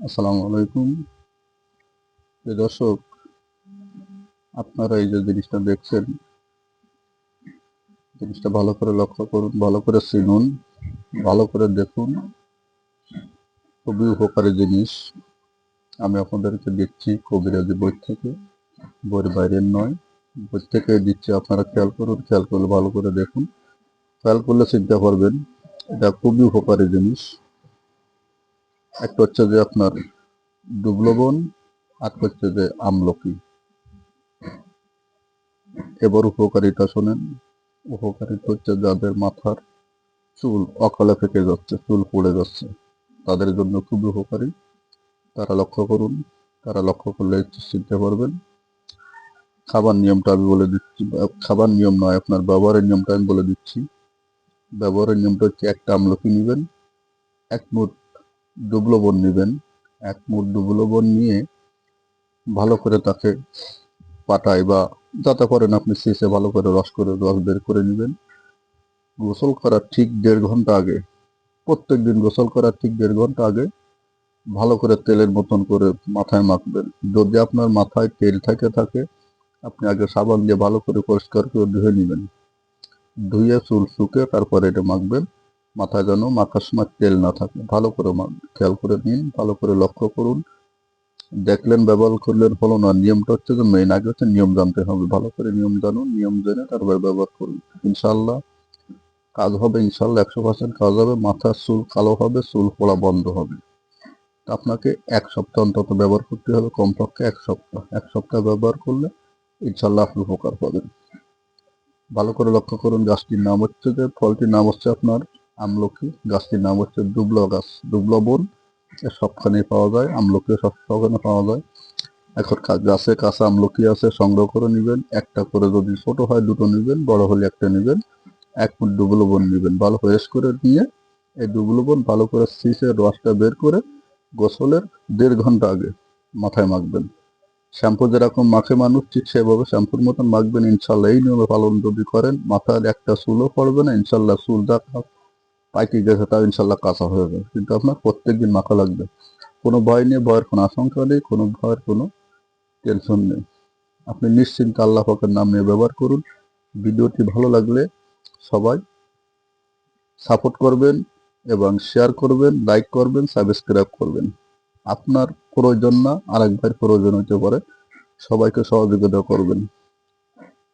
আসসালামু আলাইকুম। দর্শক, আপনারা এই যে জিনিসটা দেখছেন, জিনিসটা ভালো করে লক্ষ্য করুন, ভালো করে চিনুন, ভালো করে দেখুন। খুবই উপকারী জিনিস। আমি আপনাদেরকে দিচ্ছি কবিরাজি বই থেকে, বইয়ের বাইরের নয়। বই থেকে দিচ্ছি, আপনারা খেয়াল করুন, খেয়াল করলে ভালো করে দেখুন। খেয়াল করলে চিন্তা করবেন, এটা খুবই উপকারী জিনিস। একটা হচ্ছে যে আপনার ডুবলবন আর হচ্ছে যে আমলকি। এবার উপকারিতা শোনেন। উপকারিতা হচ্ছে যাদের মাথার চুল অকালে ফেঁকে যাচ্ছে, চুল পড়ে যাচ্ছে, তাদের জন্য খুবই উপকারী। তারা লক্ষ্য করুন, তারা লক্ষ্য করলে চিনতে পারবেন। খাবার নিয়মটা আমি বলে দিচ্ছি, খাবার নিয়ম নয়, আপনার ব্যবহারের নিয়মটা আমি বলে দিচ্ছি। ব্যবহারের নিয়মটা হচ্ছে একটা আমলকি নেবেন, এক মুঠ ডুবলবন নেবেন। এক মুঠ ডুবলবন নিয়ে ভালো করে তাকে পাটায় বা যাতে করেন আপনি শেষে ভালো করে রস করে, রস বের করে নেবেন। গোসল করার ঠিক দেড় ঘণ্টা আগে, প্রত্যেক দিন গোসল করার ঠিক দেড় ঘণ্টা আগে ভালো করে তেলের মতন করে মাথায় মাখবেন। যদি আপনার মাথায় তেল থেকে থাকে, আপনি আগে সাবান দিয়ে ভালো করে পরিষ্কার করে ধুয়ে নেবেন। ধুয়ে চুল শুকে তারপরে এটা মাখবেন। মাথায় যেন মাখার সময় তেল না থাকে। ভালো করে খেয়াল করে নিন, ভালো করে লক্ষ্য করুন। দেখলেন, ব্যবহার করলেন হলো না। নিয়মটা হচ্ছে যে মেইন আগে হচ্ছে নিয়ম জানতে হবে। ভালো করে নিয়ম জানুন, নিয়ম জেনে তারপরে ব্যবহার করুন। ইনশাল্লাহ কাজ হবে ইনশাল্লাহ একশো পার্সেন্ট কাজ হবে। মাথার চুল কালো হবে, চুল পড়া বন্ধ হবে। আপনাকে এক সপ্তাহ অন্তত ব্যবহার করতে হবে, কমপক্ষে এক সপ্তাহ। এক সপ্তাহ ব্যবহার করলে ইনশাল্লাহ আপনি উপকার পাবেন। ভালো করে লক্ষ্য করুন, গাছটির নাম হচ্ছে যে, ফলটির নাম হচ্ছে আপনার আমলকি, গাছটির নাম হচ্ছে দুবলা গাছ। দুবলা বন সবখানে পাওয়া যায়, আমলকিও সব সবখানে পাওয়া যায়। এখন গাছে কাঁচা আমলকি আছে, সংগ্রহ করে নেবেন। একটা করে যদি ছোট হয়, দুটো নেবেন, বড় হলে একটা নেবেন। এক ফুট ডুবলো বন নেবেন। ভালো ফ্রেশ করে নিয়ে এই ডুবলো বন ভালো করে সিসে রসটা বের করে গোসলের দেড় ঘণ্টা আগে মাথায় মাখবেন। শ্যাম্পু যেরকম মাখে মানুষ, ঠিক সেভাবে শ্যাম্পুর মতন মাখবেন। ইনশাল্লাহ এই নিয়মে পালন যদি করেন, মাথার একটা চুলও পড়বে না। ইনশাল্লাহ চুল যা কা- পাইকে গেছে, তাও ইনশাল্লাহ কাঁচা হয়ে যাবে কিন্তু আপনার প্রত্যেকদিন মাখা লাগবে। কোনো ভয় নেই ভয়ের কোনো আশঙ্কা নেই, কোনো ভয়ের কোনো টেনশন নেই। আপনি নিশ্চিন্তে আল্লাহ পাকের নাম নিয়ে ব্যবহার করুন। ভিডিওটি ভালো লাগলে সবাই সাপোর্ট করবেন এবং শেয়ার করবেন লাইক করবেন সাবস্ক্রাইব করবেন। আপনার প্রয়োজন না, আরেক ভাইয়ের প্রয়োজন হতে পারে। সবাইকে সহযোগিতা করবেন।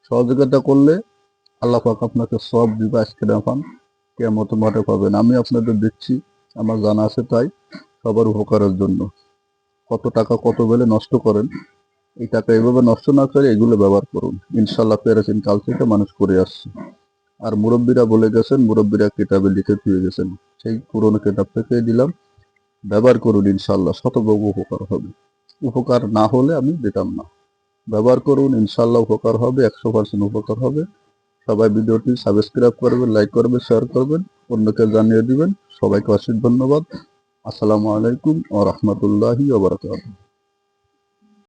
সহযোগিতা করলে আল্লাহ পাক আপনাকে সব দিবে আজকে পান কেমন মাঠে পাবেন। আমি আপনাদের দিচ্ছি আমার জানা আছে তাই, সবার উপকারের জন্য। কত টাকা কত বেলে নষ্ট করেন, এই টাকা এভাবে নষ্ট না করে এগুলো ব্যবহার করুন। ইনশাল্লাহ পেরেছেন, কাল থেকে মানুষ করে আসছে। আর মুরব্বীরা বলে গেছেন, মুরব্বীরা কিতাবে লিখে দিয়ে গেছেন। সেই পুরনো কিতাব থেকে দিলাম। ব্যবহার করুন ইনশাল্লাহ শতভাগ উপকার হবে। উপকার না হলে আমি দিতাম না। ব্যবহার করুন ইনশাল্লাহ উপকার হবে, একশো পার্সেন্ট উপকার হবে। সবাই ভিডিওটি সাবস্ক্রাইব করবেন লাইক করবেন শেয়ার করবেন, অন্যকে জানিয়ে দিবেন। সবাইকে অশেষ ধন্যবাদ। আসসালামু আলাইকুম ও রহমতুল্লাহি ওবরাকাতুহ